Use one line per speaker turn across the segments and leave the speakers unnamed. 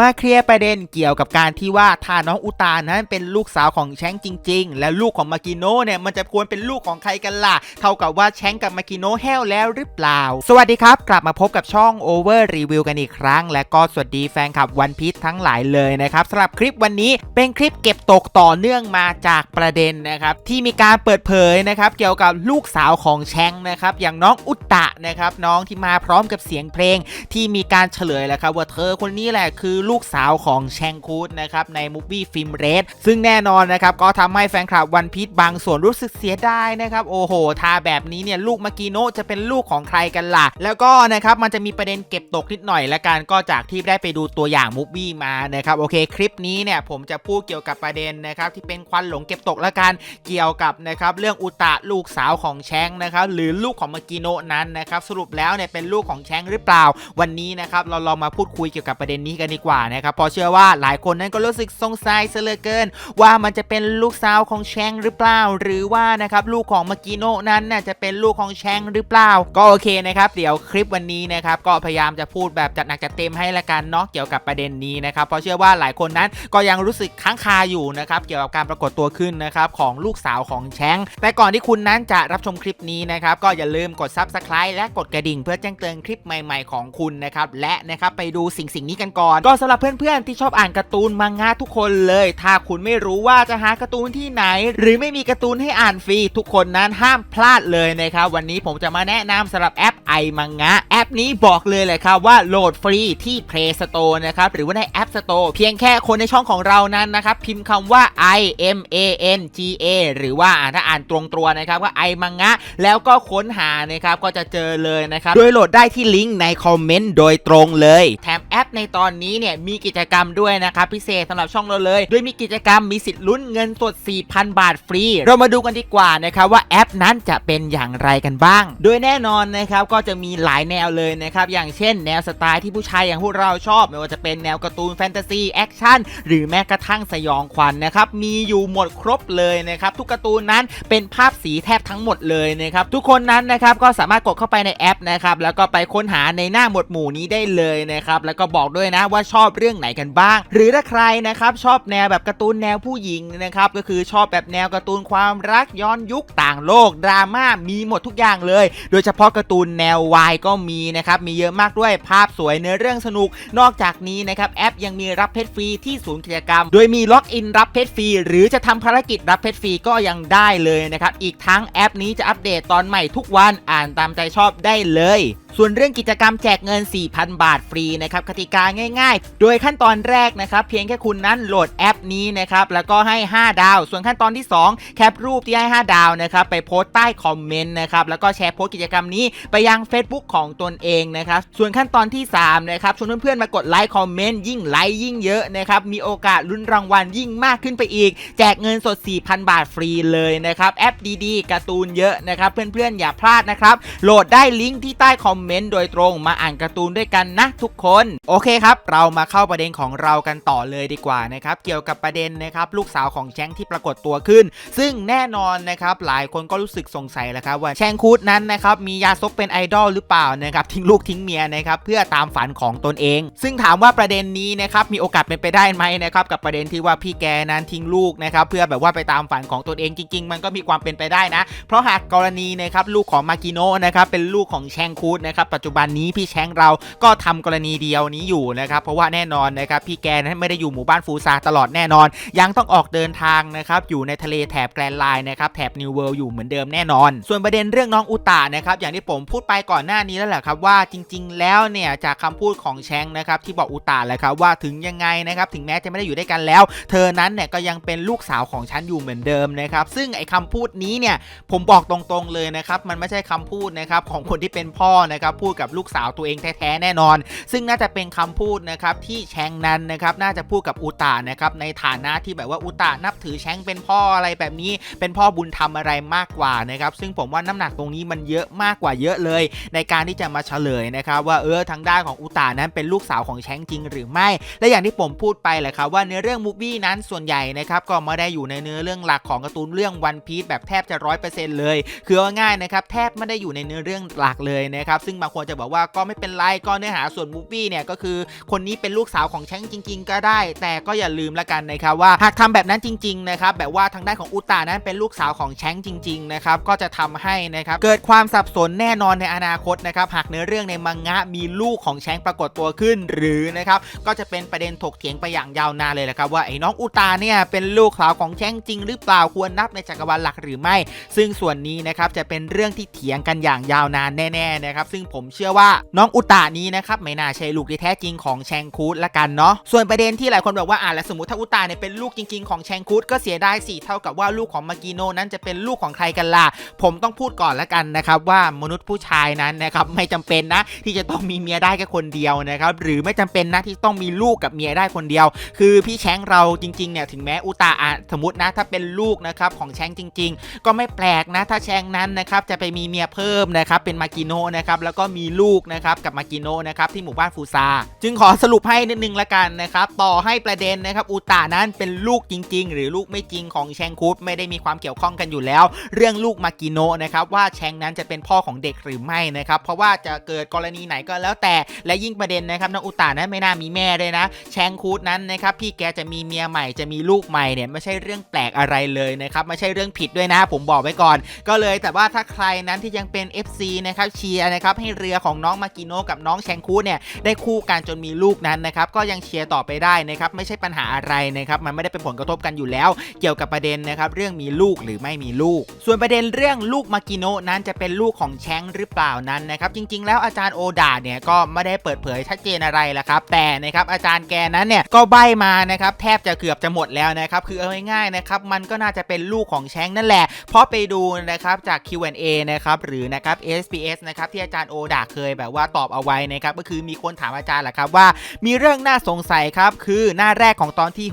มาเคลียร์ประเด็นเกี่ยวกับการที่ว่าถ้าน้องอุตานั้นเป็นลูกสาวของแชงจริง ๆ และลูกของมากิโนะเนี่ยมันจะควรเป็นลูกของใครกันล่ะ เท่ากับว่าแชงกับมากิโนะแห้วแล้วหรือเปล่า สวัสดีครับ กลับมาพบกับช่อง Over Review กันอีกครั้ง และก็สวัสดีแฟนคลับวันพี e ทั้งหลายเลยนะครับสำหรับคลิปวันนี้เป็นคลิปเก็บตกต่อเนื่องมาจากประเด็นนะครับที่มีการเปิดเผยนะครับเกี่ยวกับลูกสาวของแชงนะครับอย่างน้องอุตะนะครับน้องที่มาพร้อมกับเสียงเพลงที่มีการเฉลยแล้วครับว่าเธอคนนี้แหละคือลูกสาวของแชงคูดนะครับในมูฟวี่ฟิล์มเรดซึ่งแน่นอนนะครับก็ทำให้แฟนคลับวันพี e บางส่วนรู้สึกเสียดายนะครับโอ้โหทาแบบนี้เนี่ยลูกมากิโนะจะเป็นลูกของใครกันล่ะ แล้วก็นะครับมันจะมีประเด็นเก็บตกนิดหน่อยละกันก็จากที่ได้ไปดูตัวอย่างมูฟวี่มานะครับโอเคคลิปนี้เนี่ยผมจะพูดเกี่ยวกับประเด็นนะครับที่เป็นควันหลงเก็บตกละกันเกี่ยวกับนะครับเรื่องอุตะลูกสาวของแชงนะครับหรือลูกของมากิโนะนั้นนะครับสรุปแล้วเนี่ยเป็นลูกของแชงหรือเปล่า วันนี้นะครับเราลองมาพูดคุยเกี่ยวกับประเด็นนี้กันดีกว่านะครับเพอเชื่อว่าหลายคนนั้นก็รู้สึกสงสัยเสเลือเกิน ว่ามันจะเป็นลูกสาวของแชงหรือเปล่า หรือว่านะครับลูกของมากิโนะนั้นน่ะจะเป็นลูกของแชงหรือเปล่า ก็โอเคนะครับเดี๋ยวคลิปวันนี้นะครับก็พยายามจะพูดแบบจัดหนักจัดเต็มให้ละกันเนาะเกี่ยวกับประเด็นนี้นะครับเพราะเชื่อว่าหลายคนนั้นก็ยังรู้สึกค้างคาอยู่นะครับเกี่ยวกับการปรากฏตัวขึ้นนะครับของลูกสาวของแชงแต่ก่อนที่คุณนั้นจะรับชมคลิปนี้นะครับก็อย่าลืมกด Subscribe และกดกระดิ่ง เพื่อแจ้งเตือนคลิปใหม่ ๆ ของคุณนะครับและนะครับไปดูสิ่งสิ่งนี้กันก่อนก็สำหรับเพื่อนๆที่ชอบอ่านการ์ตูนมังงะทุกคนเลย ถ้าคุณไม่รู้ว่าจะหาการ์ตูนที่ไหน หรือไม่มีการ์ตูนให้อ่านฟรีทุกคนนั้นห้ามพลาดเลยนะครับวันนี้ผมจะมาแนะนำสำหรับแอปไอมังงะแออปนี้บอกเลยเลยครับว่าโหลดฟรีที่ Play Store นะครับหรือว่าใน App Store เพียงแค่คนในช่องของเรานั้นนะครับพิมพ์คำว่า i m a n g a หรือว่าถ้าอ่านตรงตัวนะครับว่าไอมังงะ แล้วก็ค้นหานะครับก็จะเจอเลยนะครับโดยโหลดได้ที่ลิงก์ในคอมเมนต์โดยตรงเลย แถมแอปในตอนนี้เนี่ยมีกิจกรรมด้วยนะครับพิเศษสำหรับช่องเราเลยโดยมีกิจกรรมมีสิทธิ์ลุ้นเงินสด 4,000 บาทฟรี เรามาดูกันดีกว่านะครับว่าแอปนั้นจะเป็นอย่างไรกันบ้าง โดยแน่นอนนะครับก็จะมีหลายแนวเลยนะครับอย่างเช่นแนวสไตล์ที่ผู้ชายอย่างพวกเราชอบ ไม่ว่าจะเป็นแนวการ์ตูนแฟนตาซีแอคชั่นหรือแม้กระทั่งสยองขวัญนนะครับมีอยู่หมดครบเลยนะครับทุกการ์ตูนนั้นเป็นภาพสีแทบทั้งหมดเลยนะครับทุกคนนั้นนะครับก็สามารถกดเข้าไปในแอปนะครับแล้วก็ไปค้นหาในหน้าหมวดหมู่นี้ได้เลยนะครับแล้วก็บอกด้วยนะว่าชอบเรื่องไหนกันบ้าง หรือถ้าใครนะครับชอบแนวแบบการ์ตูนแนวผู้หญิงนะครับก็คือชอบแบบแนวการ์ตูนความรักย้อนยุคต่างโลกดราม่ามีหมดทุกอย่างเลย โดยเฉพาะการ์ตูนแนววายก็มีีนะครับมีเยอะมากด้วยภาพสวยเนื้อเรื่องสนุก นอกจากนี้นะครับแอปยังมีรับเพชรฟรีที่ศูนย์กิจกรรม โดยมีล็อกอินรับเพชรฟรีหรือจะทำภารกิจรับเพชรฟรีก็ยังได้เลยนะครับอีกทั้งแอปนี้จะอัปเดตตอนใหม่ทุกวันอ่านตามใจชอบได้เลย ส่วนเรื่องกิจกรรมแจกเงิน 4,000 บาทฟรีนะครับกติกาง่ายๆ โดยขั้นตอนแรกนะครับเพียงแค่คุณนั้นโหลดแอปนี้นะครับแล้วก็ให้ 5 ดาว ส่วนขั้นตอนที่ 2 แคปรูปที่ให้ 5 ดาวนะครับไปโพสต์ใต้คอมเมนต์นะครับแล้วก็แชร์โพสต์กิจกรรมนี้ไปยัง Facebook ของตนเองนะครับส่วนขั้นตอนที่3นะครับชวนเพื่อนๆมากดไลค์คอมเมนต์ยิ่งไลค์ยิ่งเยอะนะครับมีโอกาสลุ้นรางวัลยิ่งมากขึ้นไปอีก แจกเงินสด 4,000 บาทฟรีเลยนะครับแอปดีๆการ์ตูนเยอะนะครับเพื่อนๆอย่าพลาดนะครับโหลดได้ลิงก์ที่ใต้คอมเมนต์โดยตรงมาอ่านการ์ตูนด้วยกันนะทุกคน โอเคครับ เรามาเข้าประเด็นของเรากันต่อเลยดีกว่านะครับเกี่ยวกับประเด็นนะครับลูกสาวของแชงที่ปรากฏตัวขึ้น ซึ่งแน่นอนนะครับหลายคนก็รู้สึกสงสัยแล้วครับว่าแชงคูดนั้นนะครับมียาซกเป็นไอดอลหรือเปล่านะครับทิ้งลูกทิ้งเมียนะครับเพื่อตามฝันของตนเอง ซึ่งถามว่าประเด็นนี้นะครับมีโอกาสเป็นไปได้ไหมนะครับกับประเด็นที่ว่าพี่แกนั้นทิ้งลูกนะครับเพื่อแบบว่าไปตามฝันของตนเองจริง ๆ มันก็มีความเป็นไปได้นะ เพราะหากกรณีนะครับลูกของมากิโนะนะครับเป็นลูกของแชงคูดนะครับปัจจุบันนี้พี่แชงเราก็ทำกรณีเดียวนี้อยู่นะครับเพราะว่าแน่นอนนะครับพี่แกนั้นไม่ได้อยู่หมู่บ้านฟูซาตลอดแน่นอน ยังต้องออกเดินทางนะครับอยู่ในทะเลแถบแกรนด์ไลน์นะครับแถบนิวเวิลด์อยู่เหมือนเดิมแน่นอน ส่วนประเด็นเรื่องน้องอุตานะครับอย่างที่ผมพูดไปก่อนหน้านี้แล้วแหละครับว่าจริง ๆ แล้วเนี่ยจากคำพูดของแชงนะครับที่บอกอุตาแหละครับว่าถึงยังไงนะครับถึงแม้จะไม่ได้อยู่ด้วยกันแล้ว เธอนั้นเนี่ยก็ยังเป็นลูกสาวของฉันอยู่เหมือนเดิมนะครับซึ่งไอ้คำพูดนี้เนี่ยผมบอกตรงๆเลยนะครับมันไม่ใช่คำพูดนะครับของคนที่เป็นพ่อนะครับพูดกับลูกสาวตัวเองแท้ๆแน่นอน ซึ่งน่าจะเป็นคำพูดนะครับที่แชงนั้นนะครับน่าจะพูดกับอุตานะครับในฐานะที่แบบว่าอุตานับถือแชงเป็นพ่ออะไรแบบนี้ เป็นพ่อบุญธรรมอะไรมากกว่านะครับซึ่งผมว่าน้ำหนักตรงนี้มันเยอะมากกว่าเยอะเลย ในการที่จะมาเฉลยนะครับว่าเออทางด้านของอุตานั้นเป็นลูกสาวของแชงจริงหรือไม่ และอย่างที่ผมพูดไปแหละครับว่าเนื้อเรื่องมูฟวี่นั้นส่วนใหญ่นะครับก็ไม่ได้อยู่ในเนื้อเรื่องหลักของการ์ตูนเรื่องวันพี e แบบแทบจะร้อยเปอร์เซ็นต์เลย คือว่าง่ายนะครับแทบไม่ได้อยู่ในเนื้อเรื่องหลักเลยนะครับซึ่งบางคนจะบอกว่าก็ไม่เป็นไรก็เนื้อหาส่วนมูฟวี่เนี่ยก็คือคนนี้เป็นลูกสาวของแชงจริง ๆ ก็ได้ แต่ก็อย่าลืมละกันนะครับว่าหากทำแบบนั้นจริงๆนะครับแบบว่าทางด้านของอุตานั้นเป็นลูกสาวของแชงจริงๆนะครับก็จะทำให้นะครับเกิดความสับสนแน่นอนในอนาคตนะครับหากเนื้อเรื่องในมังงะมีลูกของแชงปรากฏตัวขึ้น หรือนะครับก็จะเป็นประเด็นถกเถียงไปอย่างยาวนานเลยแหละครับว่าไอ้น้องอุตาเนี่ยเป็นลูกสาวของแชงจริง หรือเปล่าควรนับในจักรวาลหลักหรือไม่ ซึ่งส่วนนี้นะครับจะเป็นเรื่องที่เถียงกันอย่างยาวนานแน่ๆนะครับซึ่งผมเชื่อว่าน้องอุตานี้นะครับไม่น่าใช่ลูกที่แท้จริงของแชงคูดละกันเนาะส่วนประเด็นที่หลายคนบอกว่าอ่าแล้วสมมติถ้าอุตาเนี่ยเป็นลูกจริง ๆของแชงคูดก็เสียดายสิเท่ากับว่าลูกของมากิโนนั้นจะเป็นลูกของใครกันล่ะผมต้องพูดก่อนละกันนะครับว่ามนุษย์ผู้ชายนั้นนะครับไม่จำเป็นนะที่จะต้องมีเมียได้แค่คนเดียวนะครับหรือไม่จำเป็นนะที่ต้องมีลูกกับเมียได้คนเดียว คือพี่แชงเราจริงๆเนี่ยถึงแม้อุตาอะสมมตินะถ้าเป็นลูกนะครับของแชงจริง ๆ ก็ไม่แปลกนะถ้าแชงนั้นนะครับจะไปมีเมียเพิ่มนะครับเป็นมากิโนนะครับแล้วก็มีลูกนะครับกับมากิโนนะครับที่หมู่บ้านฟูซา จึงขอสรุปให้นิดนึงละกันนะครับต่อให้ประเด็นนะครับอุตานั้นเป็นลูกจริง ๆ หรือลูกไม่จริงของแชงคุดไม่ได้มีความเกี่ยวข้องกันอยู่แล้ว เรื่องลูกมากิโนะนะครับว่าแชงนั้นจะเป็นพ่อของเด็กหรือไม่นะครับเพราะว่าจะเกิดกรณีไหนก็แล้วแต่และยิ่งประเด็นนะครับน้องอุตานั้นไม่น่ามีแม่เลยนะ แชงคูดนั้นนะครับพี่แกจะมีเมียใหม่จะมีลูกใหม่เนี่ยไม่ใช่เรื่องแปลกอะไรเลยนะครับไม่ใช่เรื่องผิดด้วยนะ ผมบอกไว้ก่อน ก็เลยแต่ว่าถ้าใครนั้นที่ยังเป็น FC นะครับเชียร์นะครับให้เรือของน้องมากิโนะกับน้องแชงคูเนี่ยได้คู่กันจนมีลูกนั้นนะครับก็ยังเชียร์ต่อไปได้นะครับไม่ใช่ปัญหาอะไรนะครับมันไม่ได้เป็นผลกระทบกันอยู่แล้ว เกี่ยวกับประเด็นนะครับเรื่องมีลูกหรือไม่มีลูก ส่วนประเด็นเรื่องลูกมากิโนะนั้นจะเป็นลูกของแชงหรือเปล่านั้นนะครับจริง ๆ แล้วอาจารย์โอดาเนี่ยก็ไม่ได้เปิดเผยชัดเจนอะไรละครับแต่นะครับอาจารย์แกนั้นเนี่ยก็ใบมานะครับแทบจะเกือบจะหมดแล้วนะครับคือเอาง่ายๆนะครับมันก็น่าจะเป็นลูกของแชงนั่นแหละเพราะไปดูนะครับจาก Q&A นะครับหรือนะครับ SPS นะครับที่อาจารย์โอดาเคยแบบว่าตอบเอาไว้นะครับก็คือมีคนถามอาจารย์แหละครับว่า มีเรื่องน่าสงสัยครับคือหน้าแรกของตอนที่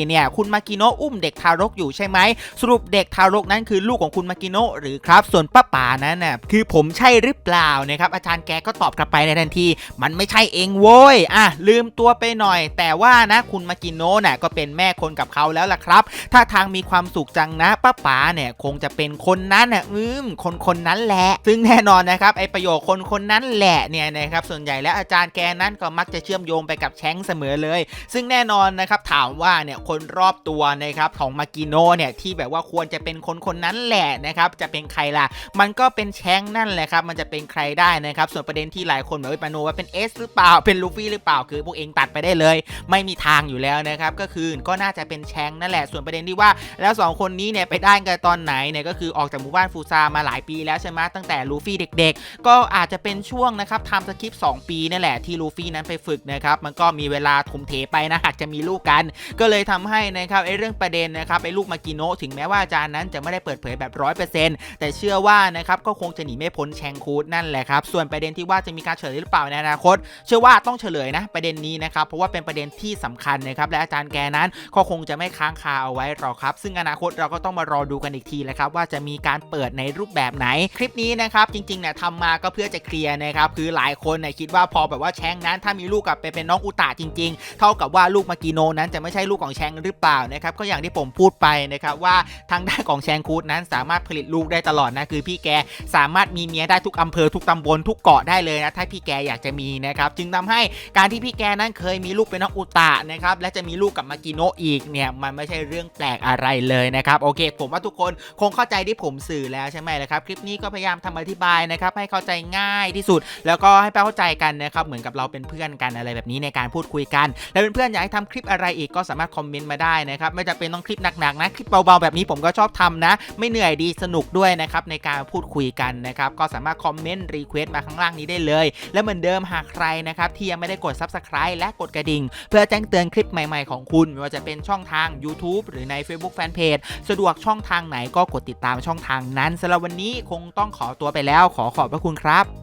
614 เนี่ยคุณมากิโนะอุ้มเด็กทารกอยู่ใช่ไหมสรุปเด็กทารกนั้นคือลูกของคุณมากิโนะหรือครับ ส่วนป้าป๋านั้นน่ะคือผมใช่หรือเปล่านะครับอาจารย์แกก็ตอบกลับไปในทันที มันไม่ใช่เองโว้ยอะลืมตัวไปหน่อย แต่ว่านะคุณมากิโนะน่ะก็เป็นแม่คนกับเขาแล้วล่ะครับ ถ้าทางมีความสุขจังนะป้าป๋าเนี่ยคงจะเป็นคนนั้นน่ะอืมคนคนนั้นแหละ ซึ่งแน่นอนนะครับไอประโยคคนคนนั้นแหละเนี่ยนะครับส่วนใหญ่แล้วอาจารย์แกนั้นก็มักจะเชื่อมโยงไปกับแชงเสมอเลย ซึ่งแน่นอนนะครับถามว่าเนี่ยคนรอบตัวนะครับของมากิโนเนี่ยที่แบบว่าควรจะเป็นคนคนนั้นแหละนะครับจะเป็นใครล่ะ มันก็เป็นแชงนั่นแหละครับมันจะเป็นใครได้นะครับส่วนประเด็นที่หลายคนแบบว่าปาโนว่าเป็นเอสหรือเปล่าเป็นลูฟี่หรือเปล่าคือพวกเองตัดไปได้เลย ไม่มีทางอยู่แล้วนะครับก็คือก็น่าจะเป็นแชงนั่นแหละส่วนประเด็นที่ว่าแล้วสองคนนี้เนี่ยไปได้กันตอนไหนเนี่ยก็คือออกจากหมู่บ้านฟูซามาหลายปีแล้วใช่ไหมตั้งแต่ลูฟี่เด็กๆก็อาจจะเป็นช่วงนะครับทำสคริปต์2ปีนั่แหละที่ลูฟี่นั้นไปฝึกนะครับมันก็มีเวลาถมเทไปนะหากจะมีลูกกัน ก็เลยทำให้นะครับไอ้เรื่องประเด็นนะครับไอ้ลูกมากิโนะถึงแม้ว่าอาจารย์นั้นจะไม่ได้เปิดเผยแบบร้อยเปอร์เซ็นต์แต่เชื่อว่านะครับก็คงจะหนีไม่พ้นแชงคูดนั่นแหละครับส่วนประเด็นที่ว่าจะมีการเฉลยหรือเปล่าในอนาคต เชื่อว่าต้องเฉลยนะประเด็นนี้นะครับเพราะว่าเป็นประเด็นที่สำคัญนะครับและอาจารย์แกนั้นก็คงจะไม่ค้างคาเอาไว้หรอกครับ ซึ่งอนาคตเราก็ต้องมารอดูกันอีกทีแหละครับว่าจะมีการเปิดในรูปแบบไหนคลิปนี้นะครับจริงๆเนี่ยทำมาก็เพื่อจะเคลียร์นะครับคือหลายคนเนี่ยคิดว่าพอแบบว่าแชงนั้นถ้ามีลูกกับไปเป็นน้องอุตาจริง ๆ เท่ากับว่าลูกมากิโนนั้นจะไม่ใช่ลูกของแชงหรือเปล่านะครับก็อย่างที่ผมพูดไปนะครับว่าทางด้านของแชงคูดนั้นสามารถผลิตลูกได้ตลอดนะคือพี่แกสามารถมีเมียได้ทุกอำเภอทุกตำบลทุกเกาะได้เลยนะถ้าพี่แกอยากจะมีนะครับจึงทำให้การที่พี่แกนั้นเคยมีลูกเป็นน้องอุตานะครับและจะมีลูกกับมากิโนอีกเนี่ยมันไม่ใช่เรื่องแปลกอะไรเลยนะครับโอเค ผมว่าทุกคนคงเข้าใจที่ผมสื่อแล้วใช่ไหมล่ะครับคลิปนี้ก็พยายามทำอธิบายนะครับให้เข้าใจง่ายที่สุด แล้วก็ให้เข้าใจกันนะครับเหมือนกับเราเป็นเพื่อนกันอะไรแบบนี้ในการพูดคุยกัน แล้วเพื่อนๆอยากให้ทำคลิปอะไรอีกก็สามารถคอมเมนต์มาได้นะครับไม่จะเป็นต้องคลิปหนักๆนะคลิปเบาๆแบบนี้ผมก็ชอบทำนะ ไม่เหนื่อยดีสนุกด้วยนะครับในการพูดคุยกันนะครับก็สามารถคอมเมนต์รีเควสต์มาข้างล่างนี้ได้เลย และเหมือนเดิมหากใครนะครับที่ยังไม่ได้กด Subscribe และกดกระดิ่ง เพื่อแจ้งเตือนคลิปใหม่ๆของคุณไม่ว่าจะเป็นช่องทาง YouTube หรือใน Facebook Fanpage สะดวกช่องทางไหนก็กดติดตามช่องทางนั้นสำหรับวันนี้คงต้องขอตัวไปแล้วขอขอบพระคุณครับ